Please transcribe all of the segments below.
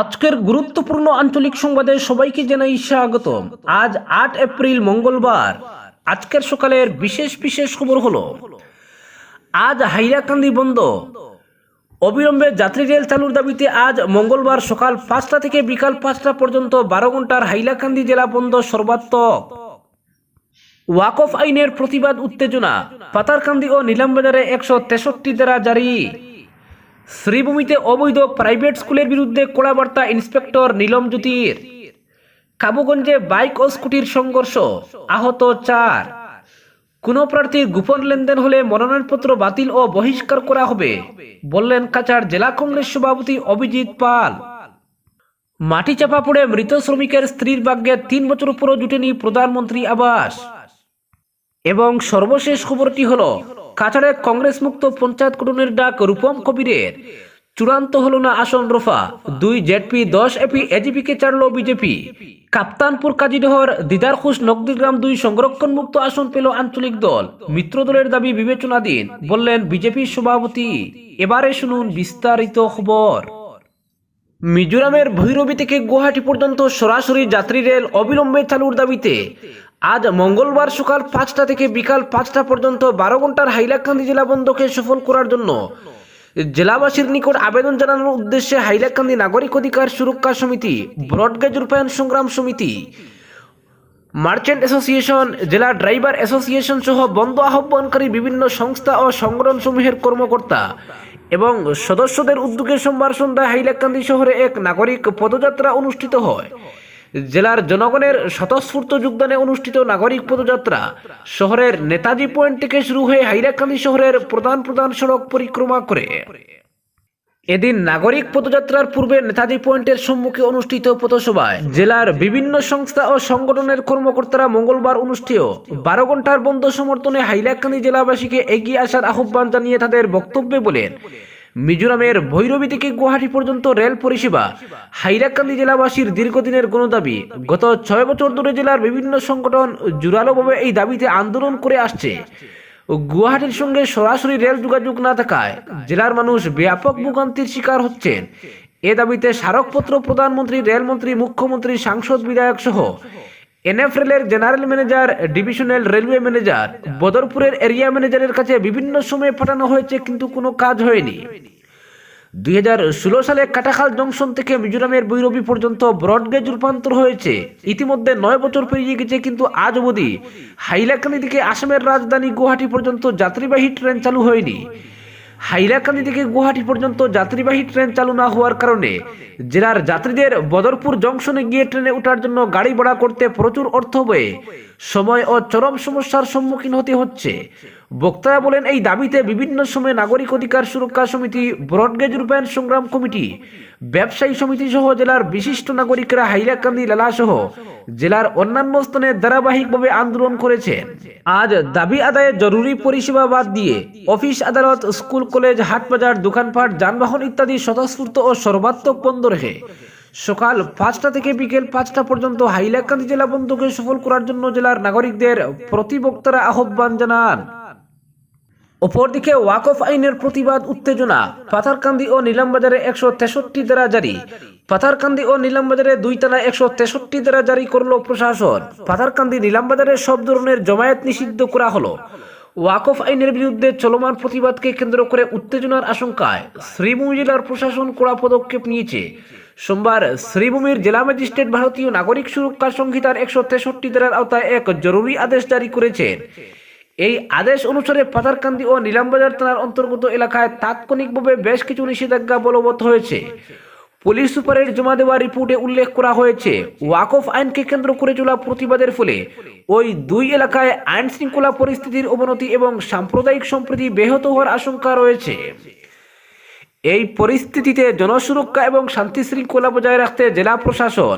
আজকের গুরুত্বপূর্ণ আঞ্চলিক সংবাদে সবাইকে জানাই স্বাগত আজ আট এপ্রিল মঙ্গলবার। আজকের সকালের বিশেষ বিশেষ খবর হলো, আজ হাইরাকান্দি বন্ধ। অবিলম্বে যাত্রী রেল চালুর দাবিতে আজ মঙ্গলবার সকাল পাঁচটা থেকে বিকাল পাঁচটা পর্যন্ত বারো ঘণ্টার হাইলাকান্দি জেলা বন্ধ সর্বাত্মক। ওয়াকফ আইনের প্রতিবাদ উত্তেজনা। পাতারকান্দি ও নিলামবাজারে একশো তেষট্টি দ্বারা জারি। শ্রীভূমিতে অবৈধ প্রাইভেট স্কুলের বিরুদ্ধে কড়া বার্তা ইন্সপেক্টর নীলম জ্যোতির। কাবুগঞ্জে বাইক ও স্কুটির সংঘর্ষ, আহত চার। কোনো প্রার্থীর গোপন লেনদেন হলে মনোনয়নপত্র বাতিল ও বহিষ্কার করা হবে, বললেন কাছাড় জেলা কংগ্রেস সভাপতি অভিজিৎ পাল। মাটি চাপা পড়ে মৃত শ্রমিকের স্ত্রীর ভাগ্যে তিন বছর উপরও জুটেনি প্রধানমন্ত্রী আবাস। এবং সর্বশেষ খবরটি হলো কাছাড়ে কংগ্রেস মুক্ত পঞ্চায়েত গঠনের ডাক রূপম কবিরের। চূড়ান্ত হল না আসন রফা। দুই জেডপি, দশ এপি, এজিপিকে চাড়ল বিজেপি। কাপ্তানপুর কাজীডহর দিদারখুশ নকদিগ্রাম দুই সংরক্ষণ মুক্ত আসন পেল আঞ্চলিক দল। মিত্র দলের দাবি বিবেচনাধীন। বললেন, বিজেপির সভাপতি। এবারে শুনুন বিস্তারিত খবর। মিজোরামের ভৈরবী থেকে গুয়াহাটি পর্যন্ত সরাসরি যাত্রী রেল অবিলম্বে চালুর দাবিতে। আজ মঙ্গলবার সকাল পাঁচটা থেকে বিকাল পাঁচটা পর্যন্ত বারো ঘণ্টার হাইলাকান্দি জেলা বন্ধকে সফল করার জন্য জেলাবাসীর নিকট আবেদন জানানোর উদ্দেশ্যে হাইলাকান্দি নাগরিক অধিকার সুরক্ষা সমিতি, ব্রডগেজ রূপায়ণ সংগ্রাম সমিতি, মার্চেন্ট অ্যাসোসিয়েশন, জেলা ড্রাইভার অ্যাসোসিয়েশন সহ বন্ধ আহ্বানকারী বিভিন্ন সংস্থা ও সংগঠন সমূহের কর্মকর্তা এবং সদস্যদের উদ্যোগে সোমবার সন্ধ্যায় হাইলাকান্দি শহরে এক নাগরিক পদযাত্রা অনুষ্ঠিত হয়। জেলার জনগণের স্বতঃস্ফূর্ত যোগদানে অনুষ্ঠিত নাগরিক পদযাত্রা শহরের নেতাজি পয়েন্ট থেকে শুরু হয়ে হাইলাকান্দি শহরের প্রধান প্রধান সড়ক পরিক্রমা করে। এদিন নাগরিক পদযাত্রার পূর্বে নেতাজি পয়েন্টের সম্মুখে অনুষ্ঠিত পথসভায় জেলার বিভিন্ন সংস্থা ও সংগঠনের কর্মকর্তারা মঙ্গলবার অনুষ্ঠেয়। বারো ঘণ্টার বন্ধ সমর্থনে হাইলাকান্দি জেলাবাসীকে এগিয়ে আসার আহ্বান জানিয়ে তাদের বক্তব্যে বলেন, মিজোরামের ভৈরবী থেকে গুয়াহাটি পর্যন্ত রেল পরিষেবা, হাইলাকান্দি জেলাবাসীর দীর্ঘদিনের গণদাবি, গত ছয় বছর ধরে জেলার বিভিন্ন সংগঠন জোরালোভাবে এই দাবিতে আন্দোলন করে আসছে। গুয়াহাটির সঙ্গে সরাসরি রেল যোগাযোগ না থাকায় জেলার মানুষ ব্যাপক ভোগান্তির শিকার হচ্ছেন। এ দাবিতে স্মারকপত্র প্রধানমন্ত্রী, রেলমন্ত্রী, মুখ্যমন্ত্রী, সাংসদ, বিধায়ক সহ এনএফএলের general manager, divisional railway manager, বদরপুরের area ম্যানেজারের কাছে বিভিন্ন সময়ে পাঠানো হয়েছে কিন্তু কোনো কাজ হয়নি। দুই হাজার ষোলো সালে কাটাখাল জংশন থেকে মিজোরামের বৈরবী পর্যন্ত ব্রডগেজ রূপান্তর হয়েছে। ইতিমধ্যে নয় বছর পেরিয়ে গেছে, কিন্তু আজ অবধি হাইলাকান্দি থেকে আসামের রাজধানী গুয়াহাটি পর্যন্ত যাত্রীবাহী ট্রেন চালু হয়নি। হাইলাকান্দি থেকে গুয়াহাটি পর্যন্ত যাত্রীবাহী ট্রেন চালু না হওয়ার কারণে জেলার যাত্রীদের বদরপুর জংশনে গিয়ে ট্রেনে ওঠার জন্য গাড়ি ভাড়া করতে প্রচুর অর্থ বয়ে সময় ও চরম সমস্যার সম্মুখীন হতে হচ্ছে। বক্তারা বলেন, এই দাবিতে বিভিন্ন সময় নাগরিক অধিকার সুরক্ষা সমিতি, ব্রডগেজ রূপায়ণ সংগ্রাম কমিটি, ব্যবসায়ী সমিতি সহ জেলার বিশিষ্ট নাগরিকরা হাইলাকান্দি লালা সহ জেলার অন্যান্য স্থানে ধারাবাহিকভাবে আন্দোলন করেছে। আজ দাবি আদায়ে জরুরি পরিষেবা বাদ দিয়ে অফিস আদালত, স্কুল, কলেজ, হাটবাজার, দোকানপাট, যানবাহন ইত্যাদি স্বতঃস্ফূর্ত ও সর্বাত্মক বন্ধ রেখে সকাল পাঁচটা থেকে বিকেল পাঁচটা পর্যন্ত হাইলাকান্দি জেলা বন্ধকে সফল করার জন্য জেলার নাগরিকদের প্রতিবক্তারা আহ্বান জানান। অপরদিকে ওয়াকফ আইনের প্রতিবাদ, উত্তেজনা। পাথারকান্দি ও নিলামবাজারে একশো তেষট্টি দ্বারা জারি। পাথারকান্দি ও নিলামবাজারে দুই টানা একশো তেষট্টি দ্বারা জারি করল প্রশাসন। পাথারকান্দি নিলামবাজারে সব ধরনের জমায়েত নিষিদ্ধ করা হলো। ওয়াকফ আইনের বিরুদ্ধে চলমান প্রতিবাদকে কেন্দ্র করে উত্তেজনার আশঙ্কায় শ্রীভূমি জেলার প্রশাসন কড়া পদক্ষেপ নিয়েছে। সোমবার শ্রীভূমির জেলা ম্যাজিস্ট্রেট ভারতীয় নাগরিক সুরক্ষা সংহিতার একশো তেষট্টি ধারার আওতায় এক জরুরি আদেশ জারি করেছেন এই আদেশ অনুসারে পাতারকান্দি ও নিলামবাজার থানার অন্তর্গত এলাকায় তাৎক্ষণিকভাবে বেশ কিছু নিষেধাজ্ঞা বলবৎ হয়েছে। পুলিশ সুপারের জমা দেওয়া রিপোর্টে উল্লেখ করা হয়েছে, ওয়াকফ আইনকে কেন্দ্র করে চলা প্রতিবাদের ফলে ওই দুই এলাকায় আইন শৃঙ্খলা পরিস্থিতির অবনতি এবং সাম্প্রদায়িক সম্প্রীতি ব্যাহত হওয়ার আশঙ্কা রয়েছে। এই পরিস্থিতিতে জনসুরক্ষা এবং শান্তি শৃঙ্খলা বজায় রাখতে জেলা প্রশাসন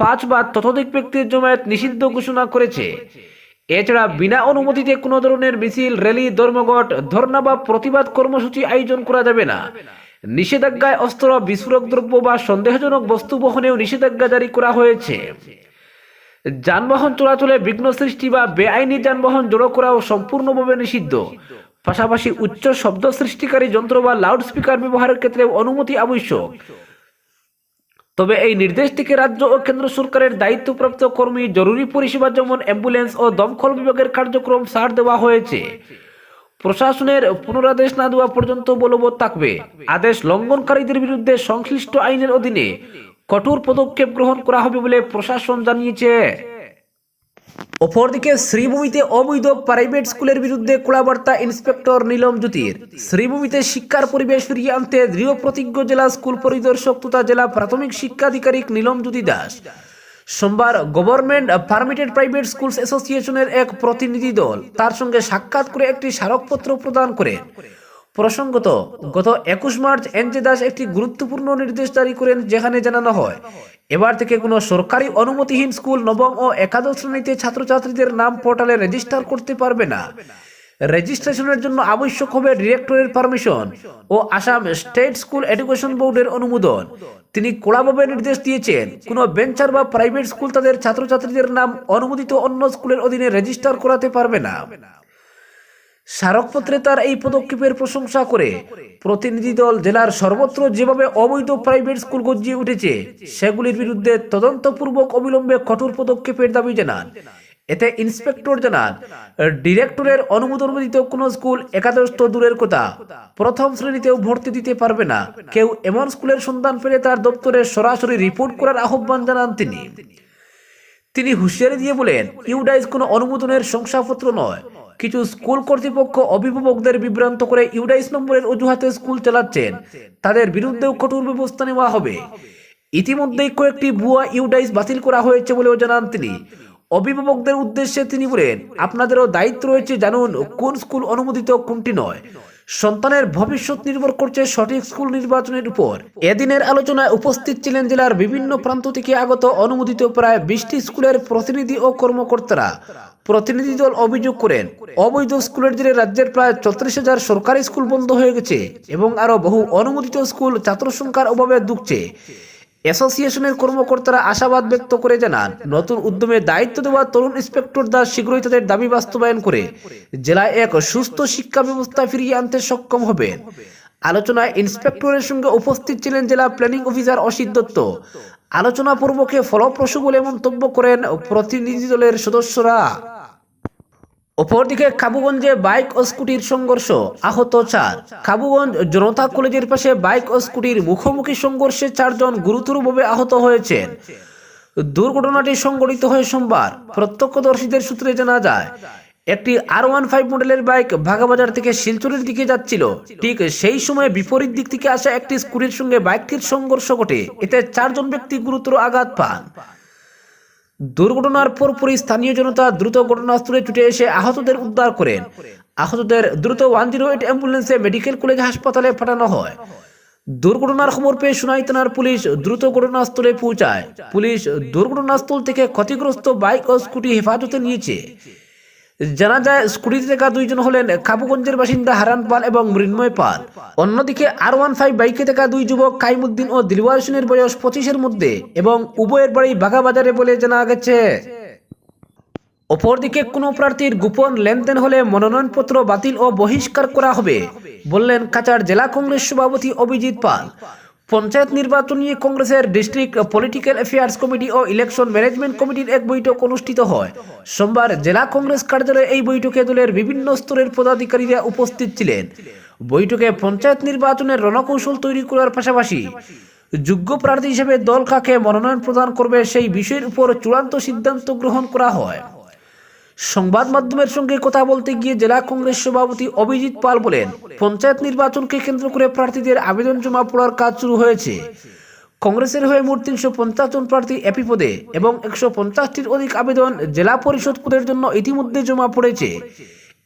পাঁচ বা ততোধিক ব্যক্তির জমায়েত নিষিদ্ধ ঘোষণা করেছে। এছাড়া বিনা অনুমতিতে কোনো ধরনের মিছিল র্যালি ধর্মঘট ধর্ণা বা প্রতিবাদ কর্মসূচি আয়োজন করা যাবে না। নিষেধাজ্ঞায় অস্ত্র বিস্ফোরক দ্রব্য বা সন্দেহজনক বস্তু বহনেও নিষেধাজ্ঞা জারি করা হয়েছে। যানবাহন চলাচলে বিঘ্ন সৃষ্টি বা বেআইনি যানবাহন জড়ো করাও সম্পূর্ণভাবে নিষিদ্ধ। পাশাপাশি উচ্চ শব্দ সৃষ্টিকারী যন্ত্র বা লাউডস্পিকার ব্যবহারের ক্ষেত্রে অনুমতি আবশ্যক। তবে এই নির্দেশটিকে রাজ্য ও কেন্দ্র সরকারের দায়িত্বপ্রাপ্ত কর্মী জরুরি পরিষেবা যেমন অ্যাম্বুলেন্স ও দমকল বিভাগের কার্যক্রম ছাড় দেওয়া হয়েছে। প্রশাসনের পুনরাদেশ না দেওয়া পর্যন্ত বলবৎ থাকবে। আদেশ লঙ্ঘনকারীদের বিরুদ্ধে সংশ্লিষ্ট আইনের অধীনে কঠোর পদক্ষেপ গ্রহণ করা হবে বলে প্রশাসন জানিয়েছে। অপরদিকে শ্রীভূমিতে অবৈধ প্রাইভেট স্কুলের বিরুদ্ধে কড়াবার্তা ইন্সপেক্টর নীলম জ্যোতির। শ্রীভূমিতে শিক্ষার পরিবেশ ফিরিয়ে আনতে দৃঢ় প্রতিজ্ঞ জেলা স্কুল পরিদর্শক তথা জেলা প্রাথমিক শিক্ষাধিকারিক নীলম জ্যোতি দাস। সোমবার গভর্নমেন্ট পারমিটেড প্রাইভেট স্কুলস অ্যাসোসিয়েশনের এক প্রতিনিধি দল তার সঙ্গে সাক্ষাৎ করে একটি স্মারকপত্র প্রদান করেন। প্রসঙ্গত, গত একুশ মার্চ এনজে দাস একটি গুরুত্বপূর্ণ নির্দেশ জারি করেন যেখানে জানানো হয়, এবার থেকে কোনো সরকারি অনুমতিহীন স্কুল নবম ও একাদশ শ্রেণীতে ছাত্রছাত্রীদের নাম পোর্টালে রেজিস্টার করতে পারবে না। রেজিস্ট্রেশনের জন্য আবশ্যক হবে ডিরেক্টরের পারমিশন ও আসাম স্টেট স্কুল এডুকেশন বোর্ডের অনুমোদন। তিনি কড়াভাবে নির্দেশ দিয়েছেন, কোনো বেঞ্চার বা প্রাইভেট স্কুল তাদের ছাত্রছাত্রীদের নাম অনুমোদিত অন্য স্কুলের অধীনে রেজিস্টার করাতে পারবে না। স্মারকপত্রে তার এই পদক্ষেপের প্রশংসা করে প্রতিনিধি দল জেলার সর্বত্র যেভাবে অবৈধ প্রাইভেট স্কুল গজিয়ে উঠেছে, সেগুলির বিরুদ্ধে তদন্তপূর্বক অবিলম্বে কঠোর পদক্ষেপের দাবি জানান। এতে ইন্সপেক্টর জানান, ডিরেক্টরের অনুমোদন ব্যতীত কোনো স্কুল একাদশ তো দূরের কথা, প্রথম শ্রেণীতেও ভর্তি দিতে পারবে না, কেউ এমন স্কুলের সন্ধান পেলে তার দপ্তরে সরাসরি রিপোর্ট করার আহ্বান জানান তিনি। তিনি হুঁশিয়ারি দিয়ে বলেন ইউডাইস কোনো অনুমোদনের শংসাপত্র নয় কিছু স্কুল কর্তৃপক্ষ অভিভাবকদের বিভ্রান্ত করে ইউডাইস নম্বরের অজুহাতে স্কুল চালাচ্ছেন। তাদের বিরুদ্ধেও কঠোর ব্যবস্থা নেওয়া হবে। ইতিমধ্যেই কয়েকটি ভুয়া ইউডাইস বাতিল করা হয়েছে বলেও জানান তিনি। অভিভাবকদের উদ্দেশ্যে তিনি বলেন, আপনাদেরও দায়িত্ব রয়েছে জানুন কোন স্কুল অনুমোদিত কোনটি নয়। সন্তানের ভবিষ্যৎ নির্ভর করছে সঠিক স্কুল নির্বাচনের উপর। এদিনের আলোচনায় উপস্থিত ছিলেন জেলার বিভিন্ন প্রান্ত থেকে আগত অনুমোদিত প্রায় বিশটি স্কুলের প্রতিনিধি ও কর্মকর্তারা। প্রতিনিধি দল অভিযোগ করেন, অবৈধ স্কুলের জেরে রাজ্যের প্রায় চৌত্রিশ হাজার সরকারি স্কুল বন্ধ হয়ে গেছে এবং আরও বহু অনুমোদিত স্কুল ছাত্র সংখ্যার অভাবে দুঃখছে। অ্যাসোসিয়েশনের কর্মকর্তারা আশাবাদ ব্যক্ত করে জানান, নতুন উদ্যমে দায়িত্ব দেওয়া তরুণ ইন্সপেক্টর দাস শীঘ্রই তাদের দাবি বাস্তবায়ন করে জেলায় এক সুস্থ শিক্ষা ব্যবস্থা ফিরিয়ে আনতে সক্ষম হবেন। আলোচনায় ইন্সপেক্টরের সঙ্গে উপস্থিত ছিলেন জেলা প্ল্যানিং অফিসার অসিত দত্ত। আলোচনা পূর্বকে ফলপ্রসূ বলে মন্তব্য করেন প্রতিনিধি দলের সদস্যরা। অপরদিকে কাবুগঞ্জে বাইক ও স্কুটির সংঘর্ষ আহত চার। কাবুগঞ্জ জনতা কলেজের পাশে বাইক ও স্কুটির মুখোমুখি সংঘর্ষে চারজন গুরুতরভাবে আহত হয়েছেন। দুর্ঘটনাটি সংঘটিত হয় সোমবার। প্রত্যক্ষদর্শীদের সূত্রে জানা যায়, একটি আর ওয়ান ফাইভ মডেলের বাইক ভাগাবাজার থেকে শিলচরের দিকে যাচ্ছিল। ঠিক সেই সময় বিপরীত দিক থেকে আসা একটি স্কুটির সঙ্গে বাইকটির সংঘর্ষ ঘটে। এতে চারজন ব্যক্তি গুরুতর আঘাত পান। দুর্ঘটনার পরপরই স্থানীয় জনতা দ্রুত ঘটনাস্থলে ছুটে এসে আহতদের উদ্ধার করেন। আহতদের দ্রুত ওয়ান জিরো এইট অ্যাম্বুলেন্সে মেডিকেল কলেজ হাসপাতালে পাঠানো হয়। দুর্ঘটনার খবর পেয়ে সোনাই থানার পুলিশ দ্রুত ঘটনাস্থলে পৌঁছায়। পুলিশ দুর্ঘটনাস্থল থেকে ক্ষতিগ্রস্ত বাইক ও স্কুটি হেফাজতে নিয়েছে। জানা যায় স্কুটিতে থাকা দুইজন হলেন কাবুগঞ্জের বাসিন্দা হারান পাল এবং মৃন্ময় পাল। অন্যদিকে আর ওয়ান ফাইভ বাইকে থাকা দুই যুবক কাইমুদ্দিন ও দিলওয়ার হোসেনের বয়স পঁচিশের মধ্যে এবং উভয়ের বাড়ি বাগাবাজারে বলে জানা গেছে। অপরদিকে কোনো প্রার্থীর গোপন লেনদেন হলে মনোনয়নপত্র বাতিল ও বহিষ্কার করা হবে, বললেন কাচার জেলা কংগ্রেস সভাপতি অভিজিৎ পাল। পঞ্চায়েত নির্বাচন নিয়ে কংগ্রেসের ডিস্ট্রিক্ট পলিটিক্যাল অ্যাফেয়ার্স কমিটি ও ইলেকশন ম্যানেজমেন্ট কমিটির এক বৈঠক অনুষ্ঠিত হয়। সোমবার জেলা কংগ্রেস কার্যালয়ে এই বৈঠকে দলের বিভিন্ন স্তরের পদাধিকারীরা উপস্থিত ছিলেন। বৈঠকে পঞ্চায়েত নির্বাচনের রণকৌশল তৈরি করার পাশাপাশি যোগ্য প্রার্থী হিসেবে দল কাকে মনোনয়ন প্রদান করবে সেই বিষয়ের উপর চূড়ান্ত সিদ্ধান্ত গ্রহণ করা হয়। সংবাদ মাধ্যমের সঙ্গে কথা বলতে গিয়ে জেলা কংগ্রেস সভাপতি অভিজিৎ পাল বলেন, পঞ্চায়েত নির্বাচনকে কেন্দ্র করে প্রার্থীদের আবেদন জমা পড়ার কাজ শুরু হয়েছে। কংগ্রেসের হয়ে মোট তিনশো পঞ্চাশ জন প্রার্থী এপি পদে এবং একশো পঞ্চাশটির অধিক আবেদন জেলা পরিষদ পদের জন্য ইতিমধ্যে জমা পড়েছে।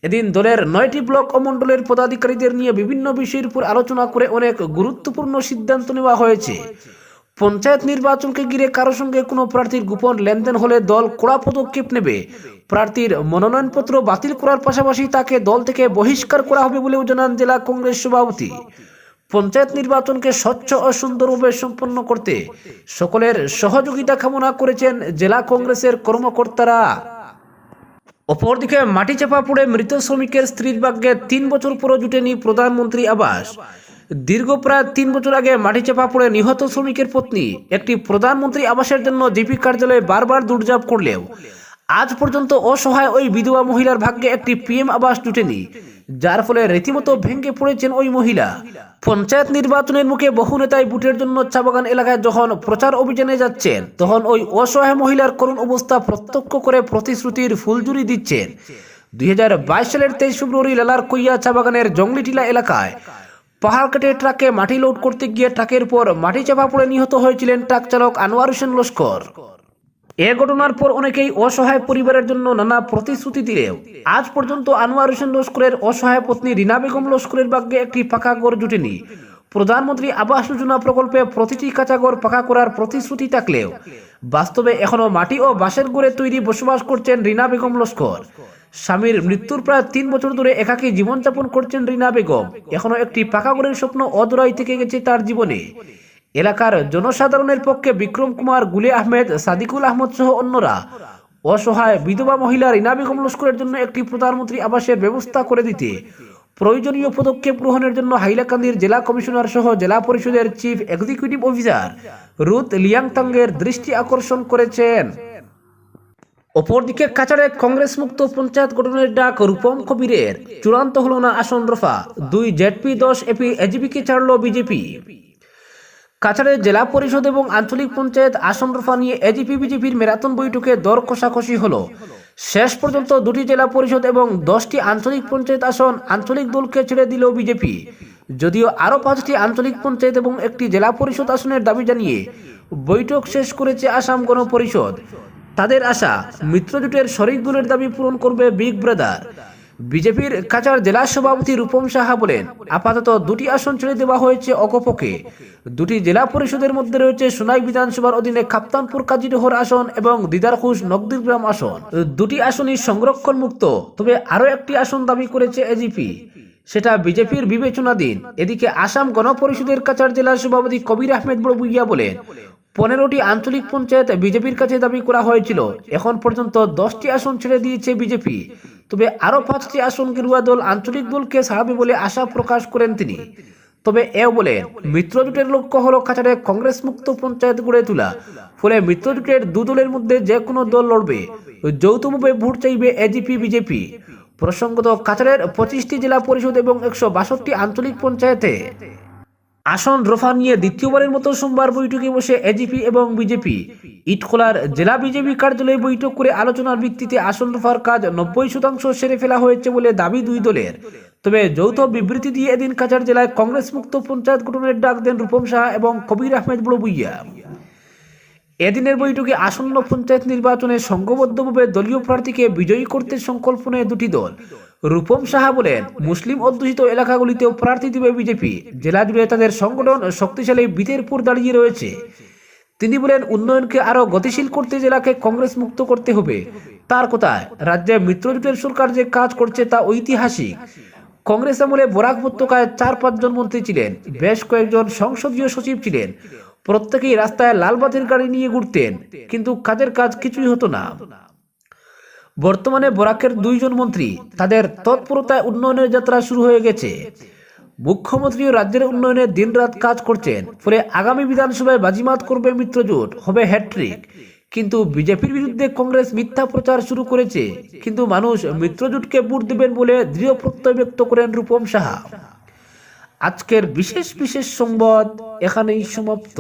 এদিন দলের নয়টি ব্লক ও মণ্ডলের পদাধিকারীদের নিয়ে বিভিন্ন বিষয়ের উপর আলোচনা করে অনেক গুরুত্বপূর্ণ সিদ্ধান্ত নেওয়া হয়েছে। পঞ্চায়েত নির্বাচনকে ঘিরে কারও সঙ্গে কোনো প্রার্থীর গোপন লেনদেন হলে দল কড়া পদক্ষেপ নেবে। প্রার্থীর মনোনয়নপত্র বাতিল করার পাশাপাশি তাকে দল থেকে বহিষ্কার করা হবে বলেও জানান জেলা কংগ্রেস সভাপতি। পঞ্চায়েত নির্বাচনকে স্বচ্ছ ও সুন্দরভাবে সম্পন্ন করতে সকলের সহযোগিতা কামনা করেছেন জেলা কংগ্রেসের কর্মকর্তারা। অপরদিকে মাটি চাপা পড়ে মৃত শ্রমিকের স্ত্রীর ভাগ্যে তিন বছর পরও জুটেনি প্রধানমন্ত্রী আবাস। দীর্ঘ প্রায় তিন বছর আগে মাটি চাপা পড়ে নিহত শ্রমিকের পত্নী, একটি প্রধানমন্ত্রী আবাসের জন্য জিপি কার্যালয়ে বারবার দুর্যাপ করলেও আজ পর্যন্ত অসহায় ওই বিধবা মহিলার ভাগ্যে একটি পিএম আবাস জুটেনি যার ফলে রীতিমতো ভেঙে পড়েছেন ওই মহিলা। পঞ্চায়েত নির্বাচনের মুখে বহু নেতাই বুটের জন্য চা বাগান এলাকায় যখন প্রচার অভিযানে যাচ্ছেন, তখন ওই অসহায় মহিলার করুণ অবস্থা প্রত্যক্ষ করে প্রতিশ্রুতির ফুলজুরি দিচ্ছেন। দুই হাজার বাইশ সালের তেইশ ফেব্রুয়ারি লালার কইয়া চা বাগানের জঙ্গলিটিলা এলাকায় পাহাড় কেটে ট্রাকে মাটি লোড করতে গিয়ে ট্রাকের পর মাটি চাপা পড়ে নিহত হয়েছিলেন ট্রাক চালক আনোয়ার হোসেন লস্কর। এ ঘটনার পর অনেকেই অসহায় পরিবারের জন্য নানা প্রতিশ্রুতি দিলেও আজ পর্যন্ত আনোয়ার হোসেন লস্করের অসহায় পত্নী রিনা বেগম লস্করের ভাগ্যে একটি পাকা ঘর জুটেনি। প্রধানমন্ত্রী আবাস যোজনা প্রকল্পে প্রতিটি কাঁচা ঘর পাকা করার প্রতিশ্রুতি থাকলেও বাস্তবে এখনও মাটি ও বাঁশের গড়ে তৈরি বসবাস করছেন রিনা বেগম লস্কর। স্বামীর মৃত্যুর প্রায় তিন বছর ধরে একাকী জীবনযাপন করছেন রিনা বেগম। এখনও একটি পাকা ঘরের স্বপ্ন অদূরাই থেকে গেছে তার জীবনে। এলাকার জনসাধারণের পক্ষে বিক্রম কুমার, গুলে আহমেদ, সাদিকুল আহমদ সহ অন্যরা অসহায় বিধবা মহিলা রিনা বেগম লস্করের জন্য একটি প্রধানমন্ত্রী আবাসের ব্যবস্থা করে দিতে, প্রয়োজনীয় পদক্ষেপ গ্রহণের জন্য হাইলাকান্দির জেলা কমিশনার সহ জেলা পরিষদের চিফ এক্সিকিউটিভ অফিসার রুত লিয়াংতাঙ্গের দৃষ্টি আকর্ষণ করেছেন। অপরদিকে কাছাড়ে কংগ্রেস মুক্ত পঞ্চায়েত গঠনের ডাক রূপম কবিরের। চূড়ান্ত হল না আসন রফা। দুই জেডপি দশ, এপি এজিপিকে ছাড়ল বিজেপি। কাছাড়ের জেলা পরিষদ এবং আঞ্চলিক পঞ্চায়েত আসন রফা নিয়ে এজিপি বিজেপির ম্যারাথন বৈঠকে দর কষাকষি হলো। শেষ পর্যন্ত দুটি জেলা পরিষদ এবং দশটি আঞ্চলিক পঞ্চায়েত আসন আঞ্চলিক দলকে ছেড়ে দিল বিজেপি। যদিও আরও পাঁচটি আঞ্চলিক পঞ্চায়েত এবং একটি জেলা পরিষদ আসনের দাবি জানিয়ে বৈঠক শেষ করেছে আসাম গণপরিষদ। তাদের আশা মিত্রজোটের শরিক দলের দাবি পূরণ করবে বিগ ব্রাদার বিজেপির কাছাড় জেলা সভাপতি রূপম সাহা বলেন, আপাতত দুটি আসন ছেড়ে দেওয়া হয়েছে অকপকে দুটি জেলা পরিষদের মধ্যে রয়েছে সোনাই বিধানসভার অধীনে কাপ্তানপুর কাজিরহর আসন এবং দিদারখুশ নকদিরগ্রাম আসন। দুটি আসনই সংরক্ষণ মুক্ত তবে আরও একটি আসন দাবি করেছে এজিপি সেটা বিজেপির বিবেচনাধীন। এদিকে আসাম গণপরিষদের কাছাড় জেলার সভাপতি কবির আহমেদ বড়বুইয়া বলেন পনেরোটি আঞ্চলিক পঞ্চায়েত বিজেপির কাছে দাবি করা হয়েছিল। এখন পর্যন্ত দশটি আসন ছেড়ে দিয়েছে বিজেপি। তবে আরও পাঁচটি আসন গেরুয়া দল আঞ্চলিক দলকে ছাড়াবে বলে আশা প্রকাশ করেন তিনি। তবে এও বলে মিত্রজোটের লক্ষ্য হল কাছাড়ে কংগ্রেস মুক্ত পঞ্চায়েত গড়ে তোলা। ফলে মিত্রজোটের দু দলের মধ্যে যে কোনো দল লড়বে। যৌথভাবে ভোট চাইবে এজিপি বিজেপি প্রসঙ্গত, কাছাড়ের পঁচিশটি জেলা পরিষদ এবং একশো বাষট্টি আঞ্চলিক পঞ্চায়েতে। আসন রফা নিয়ে দ্বিতীয়বারের মতো সোমবার বৈঠকে বসে এজিপি এবং বিজেপি ইটখোলার জেলা বিজেপি কার্যালয়ে বৈঠক করে আলোচনার ভিত্তিতে আসন রফার কাজ নব্বই শতাংশ সেরে ফেলা হয়েছে বলে দাবি দুই দলের। তবে যৌথ বিবৃতি দিয়ে এদিন কাছাড় জেলায় কংগ্রেস মুক্ত পঞ্চায়েত গঠনের ডাক দেন রূপম সাহা এবং কবির আহমেদ বড়বুইয়া। এদিনের বৈঠকে আসন্ন পঞ্চায়েত নির্বাচনে সংঘবদ্ধভাবে দলীয় প্রার্থীকে বিজয়ী করতে সংকল্প নেয় দুটি দল। রূপম সাহা বলেন, মুসলিম অধ্যুষিত এলাকাগুলিতেও প্রার্থী দিবে বিজেপি। জেলা জুড়ে তাদের সংগঠন শক্তিশালী বিতের পুর দাঁড়িয়ে রয়েছে। তিনি বলেন, উন্নয়নকে আরও গতিশীল করতে জেলাকে কংগ্রেস মুক্ত করতে হবে। তার কথায়, রাজ্যে মিত্রজোটের সরকার যে কাজ করছে তা ঐতিহাসিক। কংগ্রেস আমলে বরাক উপত্যকায় চার পাঁচজন মন্ত্রী ছিলেন, বেশ কয়েকজন সংসদীয় সচিব ছিলেন। প্রত্যেকেই রাস্তায় লালবাতির গাড়ি নিয়ে ঘুরতেন, কিন্তু কাজের কাজ কিছুই হতো না। বর্তমানে বরাকের দুইজন মন্ত্রী, তাদের তৎপরতায় উন্নয়নের যাত্রা শুরু হয়ে গেছে। মুখ্যমন্ত্রী ও রাজ্যের উন্নয়নে দিনরাত কাজ করছেন। ফলে আগামী বিধানসভায় বাজিমাত করবে মিত্রজোট হবে হ্যাট্রিক কিন্তু বিজেপির বিরুদ্ধে কংগ্রেস মিথ্যা প্রচার শুরু করেছে। কিন্তু মানুষ মিত্রজোটকে ভোট দেবেন বলে দৃঢ় প্রত্যয় ব্যক্ত করেন রূপম সাহা। আজকের বিশেষ বিশেষ সংবাদ এখানেই সমাপ্ত।